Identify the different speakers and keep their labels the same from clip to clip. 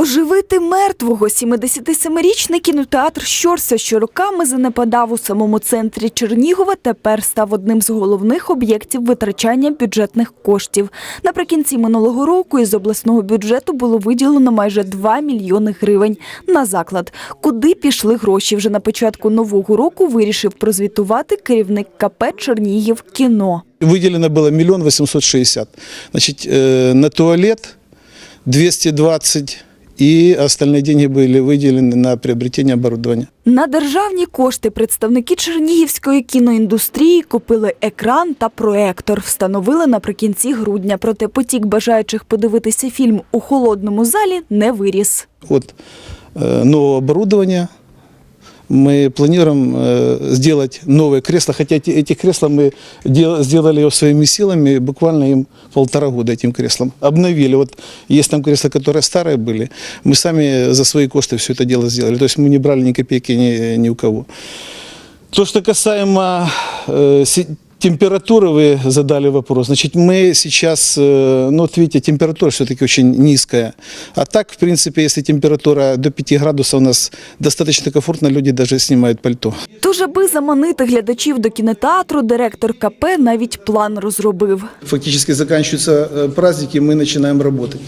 Speaker 1: Оживити мертвого 77-річний кінотеатр Щорса, що роками занепадав у самому центрі Чернігова, тепер став одним з головних об'єктів витрачання бюджетних коштів. Наприкінці минулого року із обласного бюджету було виділено майже 2 мільйони гривень на заклад. Куди пішли гроші? Вже на початку нового року вирішив прозвітувати керівник КП Чернігів кіно.
Speaker 2: Выделено было миллион восемьсот шестьдесят. Значит, э, на туалет 220 и остальные деньги были выделены на приобретение оборудования.
Speaker 1: На державні кошти представники чернігівської кіноіндустрії купили екран та проектор. Встановили наприкінці грудня. Проте потік бажаючих подивитися фільм у холодному залі не виріс.
Speaker 2: От э, нового оборудования мы планируем э, сделать новые кресла, хотя эти, эти кресла мы дел- сделали его своими силами, буквально им полтора года этим креслам. Обновили. Вот есть там кресла, которые старые были, мы сами за свои кошты все это дело сделали. То есть мы не брали ни копейки ни, ни у кого. То, что касаемо э, си- температуры, вы задали вопрос. Значит, мы сейчас, э, ну вот видите, температура все-таки очень низкая. А так, в принципе, если температура до 5 градусов, у нас достаточно комфортно, люди даже снимают пальто.
Speaker 1: Тож, аби заманити глядачів до кінотеатру, директор КП навіть план розробив.
Speaker 2: Фактически заканчиваются э, праздники, мы начинаем работать.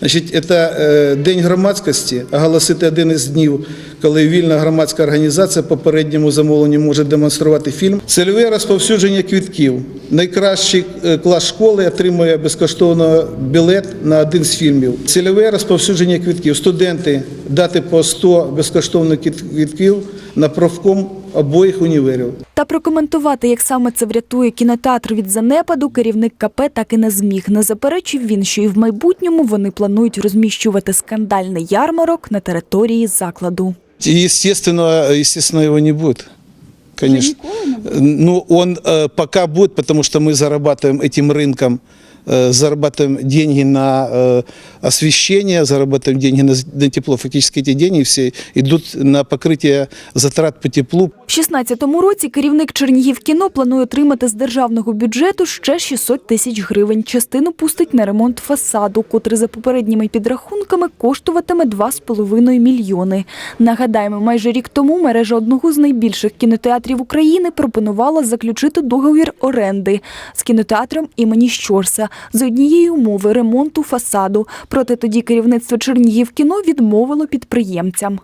Speaker 2: Значить, це е, День громадськості, оголосити один із днів, коли вільна громадська організація по попередньому замовленню може демонструвати фільм. Цільове розповсюдження квітків. Найкращий е, клас школи отримує безкоштовно білет на один з фільмів. Цільове розповсюдження квітків. Студенти дати по 100 безкоштовних квіт- квітків на профком обоїх універів.
Speaker 1: Та прокоментувати, як саме це врятує кінотеатр від занепаду, керівник КП так і не зміг. Не заперечив він, що і в майбутньому вони планують розміщувати скандальний ярмарок на території закладу.
Speaker 2: Естественно, естественно, его не будет Конечно. Ну, он э, пока будет, потому что мы зарабатываем этим рынком, э, зарабатываем деньги на э, освещение, зарабатываем деньги на, на тепло. Фактически эти деньги все идут на покрытие затрат по теплу.
Speaker 1: В 16-му році керівник Чернігівкіно планує отримати з державного бюджету ще 600 тисяч гривень. Частину пустить на ремонт фасаду, котрий за попередніми підрахунками коштуватиме 2,5 мільйони. Нагадаємо, майже рік тому мережа одного з найбільших кінотеатрів України пропонувала заключити договір оренди з кінотеатром імені Щорса з однієї умови ремонту фасаду. Проте тоді керівництво Чернігівкіно відмовило підприємцям.